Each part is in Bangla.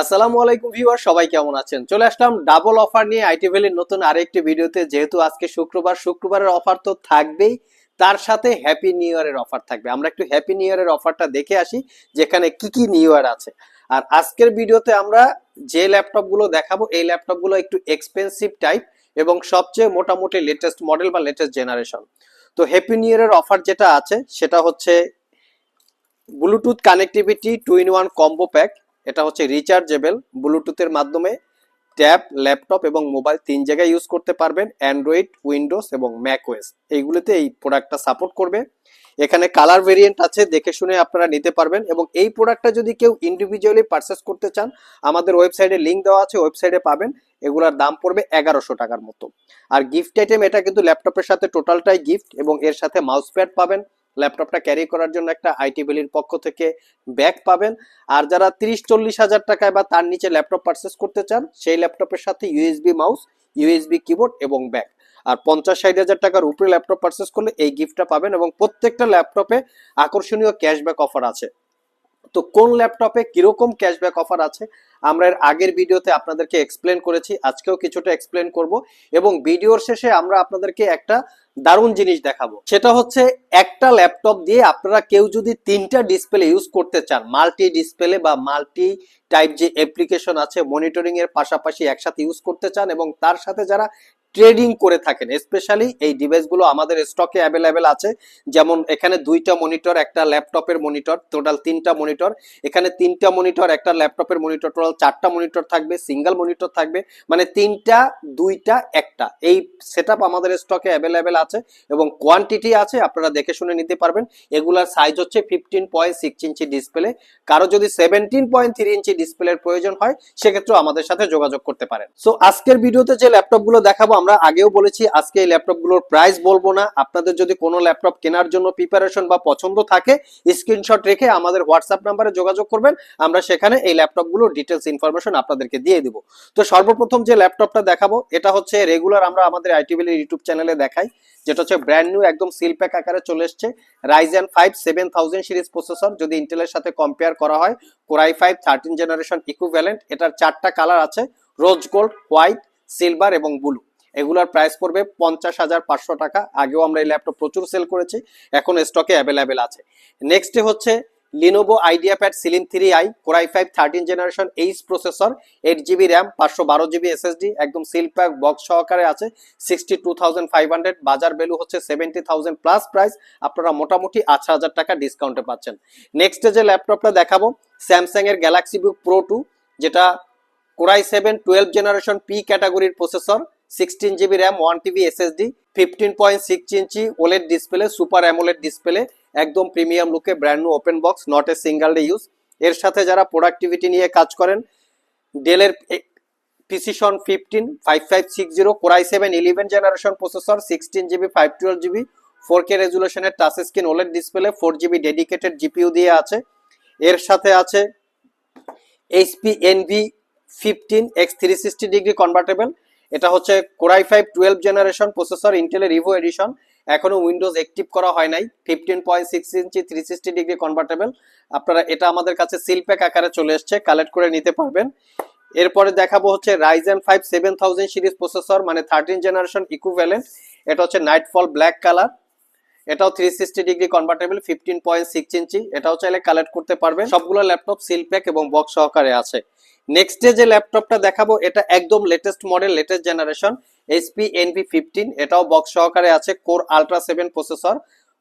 আসসালামু আলাইকুম ভিউয়ার, সবাই কেমন আছেন? চলে আসলাম ডাবল অফার নিয়ে আইটি ভ্যালির নতুন আরেকটি ভিডিওতে। যেহেতু আজকে শুক্রবার, শুক্রবারের অফার তো থাকবেই, তার সাথে হ্যাপি নিউ ইয়ারের অফার থাকবে। আমরা একটু হ্যাপি নিউ ইয়ারের অফারটা দেখে আসি, যেখানে কি কি নিউ ইয়ার আছে। আর আজকের ভিডিওতে আমরা যে ল্যাপটপগুলো দেখাবো, এই ল্যাপটপগুলো একটু এক্সপেন্সিভ টাইপ এবং সবচেয়ে মোটামুটি লেটেস্ট মডেল বা লেটেস্ট জেনারেশন তো হ্যাপি নিউ ইয়ারের অফার যেটা আছে, সেটা হচ্ছে Bluetooth connectivity two in one combo pack এটা হচ্ছে রিচার্জেবল ব্লুটুথের মাধ্যমে ট্যাব ল্যাপটপ এবং মোবাইল তিন জায়গায় ইউজ করতে পারবেন অ্যান্ড্রয়েড উইন্ডোজ এবং ম্যাকওয়েস এইগুলোতে এই প্রোডাক্টটা সাপোর্ট করবে। এখানে কালার ভেরিয়েন্ট আছে, দেখে শুনে আপনারা নিতে পারবেন এবং এই প্রোডাক্টটা যদি কেউ ইন্ডিভিজুয়ালি পারচেস করতে চান, আমাদের ওয়েবসাইটে লিঙ্ক দেওয়া আছে ওয়েবসাইটে পাবেন। এগুলোর দাম পড়বে এগারোশো টাকার মতো। আর গিফট আইটেম এটা কিন্তু ল্যাপটপের সাথে টোটালটাই গিফট এবং এর সাথে মাউস প্যাড পাবেন। ল্যাপটপটা ক্যারি করার জন্য একটা আইটি ভ্যালির পক্ষ থেকে ব্যাগ পাবেন। আর যারা তিরিশ চল্লিশ হাজার টাকায় বা তার নিচে ল্যাপটপ পারচেস করতে চান, সেই ল্যাপটপের সাথে ইউএসবি মাউস ইউএসবি কিবোর্ড এবং ব্যাগ আর পঞ্চাশ ষাট হাজার টাকার উপরে ল্যাপটপ পারচেস করলে এই গিফটটা পাবেন এবং প্রত্যেকটা ল্যাপটপে আকর্ষণীয় ক্যাশব্যাক অফার আছে। তো কোন ল্যাপটপে কীরকম ক্যাশব্যাক অফার আছে আমরা এর আগের ভিডিওতে আপনাদেরকে এক্সপ্লেন করেছি, আজকেও কিছুটা এক্সপ্লেন করব এবং ভিডিওর শেষে আমরা আপনাদেরকে একটা দারুণ জিনিস দেখাবো। সেটা হচ্ছে একটা ল্যাপটপ দিয়ে আপনারা কেউ যদি তিনটা ডিসপ্লে ইউজ করতে চান মাল্টি ডিসপ্লে বা মাল্টি টাইপ যে অ্যাপ্লিকেশন আছে মনিটরিং এর পাশাপাশি একসাথে ইউজ করতে চান এবং তার সাথে যারা ট্রেডিং করে থাকেন স্পেশালি এই ডিভাইসগুলো আমাদের স্টকে অ্যাভেলেবেল আছে। যেমন এখানে দুইটা মনিটর একটা ল্যাপটপের মনিটর টোটাল তিনটা মনিটর এখানে তিনটা মনিটর একটা ল্যাপটপের মনিটর টোটাল চারটা মনিটর থাকবে সিঙ্গেল মনিটর থাকবে। মানে তিনটা, দুইটা, একটা। এই সেট আমাদের স্টকে অ্যাভেলেবেল আছে এবং কোয়ান্টিটি আছে, আপনারা দেখে শুনে নিতে পারবেন। এগুলার সাইজ হচ্ছে fifteen point six inch display কারও যদি সেভেন্টিন পয়েন্ট থ্রি ইঞ্চি ডিসপ্লের প্রয়োজন হয় সেক্ষেত্রে আমাদের সাথে যোগাযোগ করতে পারেন। সো আজকের ভিডিওতে যে ল্যাপটপগুলো দেখাবো আমরা আগেও বলেছি, আজকে এই ল্যাপটপগুলোর প্রাইস বলব না। আপনাদের যদি কোনো ল্যাপটপ কেনার জন্য প্রিপারেশন বা পছন্দ থাকে স্ক্রিনশট রেখে আমাদের হোয়াটসঅ্যাপ নাম্বারে যোগাযোগ করবেন। আমরা সেখানে এই ল্যাপটপগুলোর ডিটেলস ইনফরমেশন আপনাদেরকে দিয়ে দিব। তো সর্বপ্রথম যে ল্যাপটপটা দেখাবো, এটা হচ্ছে রেগুলার আমরা আমাদের আইটিভিলি ইউটিউব চ্যানেলে দেখাই, যেটা হচ্ছে ব্র্যান্ড নিউ একদম সিল প্যাক আকারে চলে এসছে। Ryzen five seven thousand series processor যদি ইন্টেলের সাথে কম্পেয়ার করা হয় core i five thirteen generation equivalent এটার চারটা কালার আছে রোজ গোল্ড হোয়াইট সিলভার এবং ব্লু এগুলোর প্রাইস পড়বে পঞ্চাশ হাজার পাঁচশো টাকা। আগেও আমরা এই ল্যাপটপ প্রচুর সেল করেছি, এখন স্টকে অ্যাভেলেবেল আছে। নেক্সটে হচ্ছে Lenovo idea pad slim three I core i five thirteen generation H processor eight GB RAM পাঁচশো বারো জিবি এসএসডি একদম সিল প্যাক বক্স সহকারে আছে sixty two thousand five hundred বাজার ভ্যালু হচ্ছে সেভেন্টি থাউজেন্ড প্লাস প্রাইস আপনারা মোটামুটি আট হাজার টাকা ডিসকাউন্টে পাচ্ছেন। নেক্সটে যে ল্যাপটপটা দেখাবো স্যামসাং এর গ্যালাক্সি বুক প্রো টু যেটা core i seven twelve generation P ক্যাটাগরির processor sixteen GB RAM one TB SSD fifteen point six inch OLED display super AMOLED display একদম প্রিমিয়াম লুকে brand new open box not a single day use এর সাথে যারা প্রোডাক্টিভিটি নিয়ে কাজ করেন ডেলের Precision fifteen five five six zero core i seven eleven generation processor sixteen GB five twelve GB four K রেজুলেশনের touch screen OLED display four GB dedicated GPU দিয়ে আছে। এর সাথে আছে HP Envy fifteen X three sixty degree convertible এটা হচ্ছে core i five twelve generation processor ইন্টেলের রিভো এডিশন এখনও উইন্ডোজ অ্যাক্টিভ করা হয় নাই। Fifteen point six inch three sixty degree convertible আপনারা এটা আমাদের কাছে সিলপ্যাক আকারে চলে এসছে কালেক্ট করে নিতে পারবেন। এরপরে দেখাবো হচ্ছে Ryzen five seven thousand series processor মানে থার্টিন জেনারেশন ইকুভ্যালেন্ট এটা হচ্ছে নাইটফল ব্ল্যাক কালার এটাও three sixty degree convertible fifteen point six inch এটাও চাইলে কালেক্ট করতে পারবেন। সবগুলো ল্যাপটপ সিল প্যাক এবং বক্স সহকারে আছে। নেক্সট যে ল্যাপটপটা দেখাবো, এটা একদম latest model latest generation HP Envy fifteen এটাও বক্স সহকারে আছে কোর আলট্রা সেভেন প্রসেসর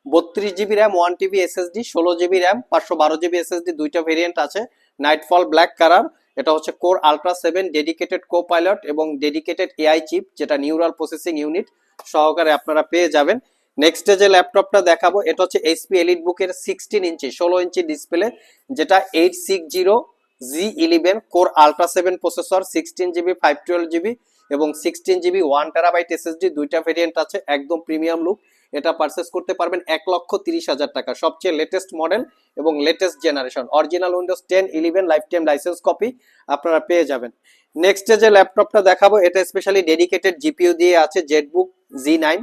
বত্রিশ GB RAM one TB SSD ষোলো জিবি র্যাম পাঁচশো বারো জিবি এসএসডি দুইটা ভেরিয়েন্ট আছে নাইটফল ব্ল্যাক কালার এটা হচ্ছে core ultra seven dedicated Copilot এবং ডেডিকেটেড এআই চিপ যেটা নিউরাল প্রসেসিং ইউনিট সহকারে আপনারা পেয়ে যাবেন। নেক্সট যে ল্যাপটপটা দেখাবো, এটা হচ্ছে এইচপি এলিট বুকের সিক্সটিন ইঞ্চি, ষোলো ইঞ্চি ডিসপ্লে যেটা eight six zero G eleven core ultra seven processor sixteen GB five twelve GB এবং sixteen GB one terabyte SSD দুইটা ভেরিয়েন্ট আছে, একদম প্রিমিয়াম লুক এটা পারচেস করতে পারবেন এক লক্ষ তিরিশ হাজার টাকা। সবচেয়ে লেটেস্ট মডেল এবং latest generation original Windows ten eleven lifetime license copy আপনারা পেয়ে যাবেন। নেক্সট যে ল্যাপটপটা দেখাবো, এটা স্পেশালি ডেডিকেটেড জিপিইউ দিয়ে আছে ZBook G nine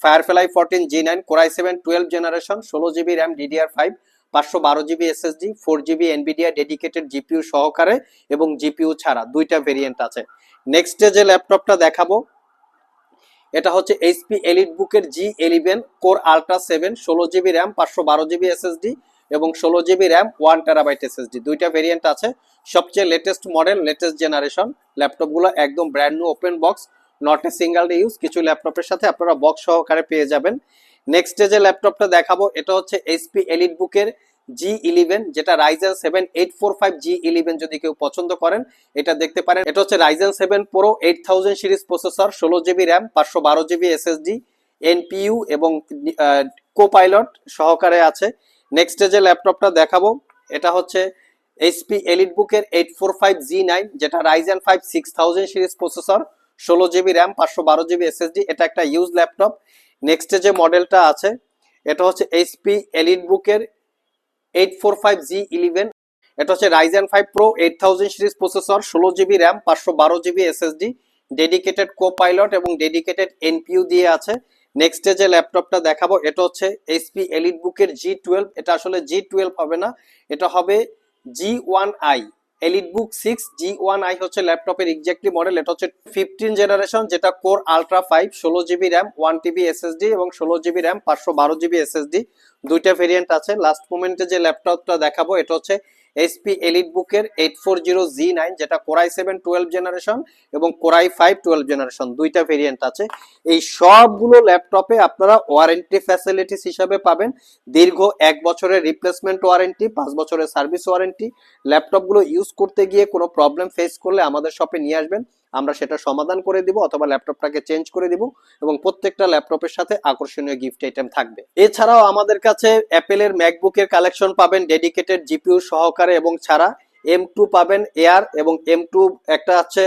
Firefly fourteen G nine core i seven twelve generation ষোলো জিবি র্যাম ডিডিআর ফাইভ পাঁচশো বারো GB SSD four GB Nvidia dedicated GPU সহকারে এবং জিপিইউ ছাড়া দুইটা ভেরিয়েন্ট আছে। নেক্সট ডে যে ল্যাপটপটা দেখাবো, এটা হচ্ছে এইচপি এলিট বুকের G eleven core ultra seven ষোলো জিবি র্যাম পাঁচশো বারো জিবি এসএসডি এবং ষোলো GB RAM one terabyte SSD দুইটা ভেরিয়েন্ট আছে। সবচেয়ে লেটেস্ট মডেল লেটেস্ট জেনারেশন ল্যাপটপগুলো একদম brand new open box not a single use কিছু ল্যাপটপের সাথে আপনারা বক্স সহকারে পেয়ে যাবেন। নেক্সট যে ল্যাপটপটা দেখাবো, এটা হচ্ছে এইচপি এলিট বুকের জি ইলেভেন যেটা Ryzen seven eight four five G eleven যদি কেউ পছন্দ করেন, এটা দেখতে পারেন। এটা হচ্ছে Ryzen seven pro eight thousand series processor ষোলো জিবি র্যাম পাঁচশো বারো জিবি এসএসডি এনপিইউ এবং কো পাইলট সহকারে আছে। নেক্সট যে ল্যাপটপটা দেখাবো, এটা হচ্ছে এইচপি এলিট বুকের eight four five G nine যেটা Ryzen five six thousand series processor ষোলো জিবি র্যাম, পাঁচশো বারো জিবি এসএসডি, এটা একটা ইউজ ল্যাপটপ নেক্সট যে মডেলটা আছে, এটা হচ্ছে এইচপি এলিট বুকের eight four five G eleven এটা হচ্ছে Ryzen five pro eight thousand series processor ষোলো জিবি র্যাম, পাঁচশো বারো GB SSD dedicated co pilot এবং ডেডিকেটেড এনপিইউ দিয়ে আছে। নেক্সট যে ল্যাপটপটা দেখাবো, এটা হচ্ছে এইচপি এলিট বুকের জি টুয়েলভ এটা আসলে জি টুয়েলভ হবে না, এটা হবে G one I Elite Book six G one I হচ্ছে ল্যাপটপের এক্স্যাক্টলি মডেল এটা হচ্ছে ফিফটিন জেনারেশন যেটা কোর আলট্রা ফাইভ ষোলো GB RAM one TB SSD এবং ষোলো জিবি র্যাম পাঁচশো বারো জিবি এসএসডি দুইটা ভেরিয়েন্ট আছে। লাস্ট মোমেন্টে যে ল্যাপটপটা দেখাবো, এটা হচ্ছে এইচপি এলিট বুকের eight four zero G nine যেটা core i seven twelve generation এবং core i five twelve generation দুইটা ভেরিয়েন্ট আছে। এই সবগুলো ল্যাপটপে আপনারা ওয়ারেন্টি ফ্যাসিলিটিস হিসাবে পাবেন। দীর্ঘ এক বছরের রিপ্লেসমেন্ট ওয়ারেন্টি পাঁচ বছরের সার্ভিস ওয়ারেন্টি ল্যাপটপগুলো ইউজ করতে গিয়ে কোনো প্রবলেম ফেস করলে আমাদের শপে নিয়ে আসবেন। আমরা সেটা সমাধান করে দিব অথবা ল্যাপটপটাকে চেঞ্জ করে দিব এবং প্রত্যেকটা ল্যাপটপের সাথে আকর্ষণীয় গিফট আইটেম থাকবে। এছাড়াও আমাদের কাছে অ্যাপেলের ম্যাকবুকের কালেকশন পাবেন ডেডিকেটেড জিপিইউ সহকারে। এবং ছাড়া এম টু পাবেন এয়ার এবং এম টু একটা আছে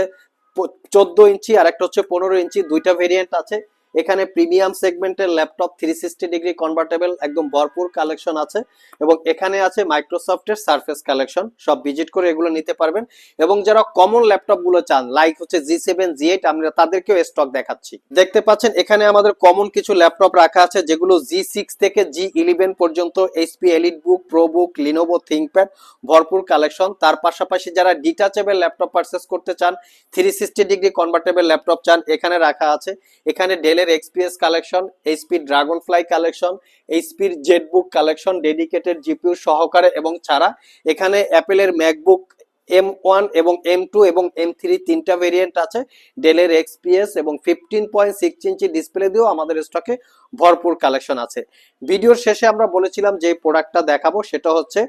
চোদ্দ ইঞ্চি আর একটা হচ্ছে পনেরো ইঞ্চি, দুইটা ভেরিয়েন্ট আছে। এখানে প্রিমিয়াম সেগমেন্টের laptop three sixty degree convertible একদম ভরপুর কালেকশন আছে এবং এখানে আছে মাইক্রোসফটের সারফেস কালেকশন সব ভিজিট করে এগুলো নিতে পারবেন। এবং যারা কমন ল্যাপটপগুলো চান লাইক হচ্ছে জি সেভেন জি এইট আমরা তাদেরকেও স্টক দেখাচ্ছি। দেখতে পাচ্ছেন, এখানে আমাদের কমন কিছু ল্যাপটপ রাখা আছে, যেগুলো জি সিক্স থেকে জি ইলেভেন পর্যন্ত HP EliteBook ProBook Lenovo ThinkPad ভরপুর কালেকশন তার পাশাপাশি যারা ডিটাচেবল ল্যাপটপ পারচেস করতে চান three sixty degree convertible laptop চান, এখানে রাখা আছে। এখানে ডেলের XPS collection HP Dragonfly collection এইচপির Jetbook collection dedicated GPU সহকারে এবং ছাড়া এখানে অ্যাপেলের ম্যাকবুক এম ওয়ান এবং এম টু এবং এম থ্রি তিনটা ভেরিয়েন্ট আছে। ডেলের এক্সপিএস এবং fifteen point six inch display দিয়েও আমাদের স্টকে ভরপুর কালেকশন আছে। ভিডিওর শেষে আমরা বলেছিলাম যে প্রোডাক্টটা দেখাবো, সেটা হচ্ছে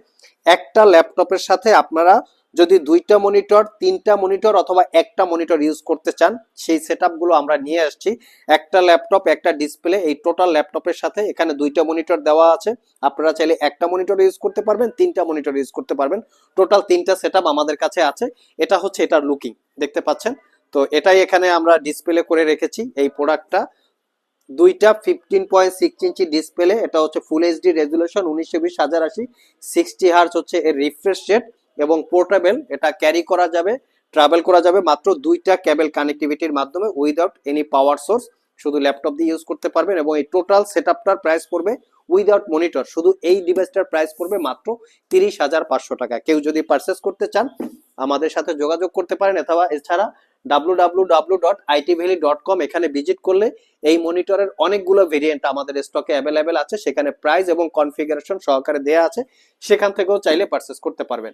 একটা ল্যাপটপের সাথে আপনারা যদি দুইটা মনিটর তিনটা মনিটর অথবা একটা মনিটর ইউজ করতে চান, সেই সেট আমরা নিয়ে আসছি। একটা ল্যাপটপ একটা ডিসপ্লে এই টোটাল ল্যাপটপের সাথে এখানে দুইটা মনিটর দেওয়া আছে। আপনারা চাইলে একটা মনিটর ইউজ করতে পারবেন, তিনটা মনিটর ইউজ করতে পারবেন। টোটাল তিনটা সেট আমাদের কাছে আছে। এটা হচ্ছে এটার লুকিং দেখতে পাচ্ছেন? তো এটাই এখানে আমরা ডিসপ্লে করে রেখেছি এই প্রোডাক্টটা দুইটা fifteen point six inch display এটা হচ্ছে ফুল এইচডি রেজুলেশন উনিশশো বিশ হাজার আশি সিক্সটি হার্স হচ্ছে এর রিফ্রেশ রেট এবং পোর্টেবল এটা ক্যারি করা যাবে ট্রাভেল করা যাবে মাত্র দুইটা ক্যাবেল কানেক্টিভিটির মাধ্যমে উইদাউট এনি পাওয়ার সোর্স শুধু ল্যাপটপ দিয়ে ইউজ করতে পারবেন এবং এই টোটাল সেট আপটার প্রাইস পড়বে উইদাউট মনিটর শুধু এই ডিভাইসটার প্রাইস পড়বে মাত্র তিরিশ হাজার পাঁচশো টাকা। কেউ যদি পারচেস করতে চান, আমাদের সাথে যোগাযোগ করতে পারেন, অথবা এছাড়া W W W dot IT Valley dot com এখানে ভিজিট করলে এই মনিটরের অনেকগুলো ভেরিয়েন্ট আমাদের স্টকে অ্যাভেলেবেল আছে, সেখানে প্রাইস এবং কনফিগারেশন সহকারে দেওয়া আছে, সেখান থেকেও চাইলে পারচেস করতে পারবেন।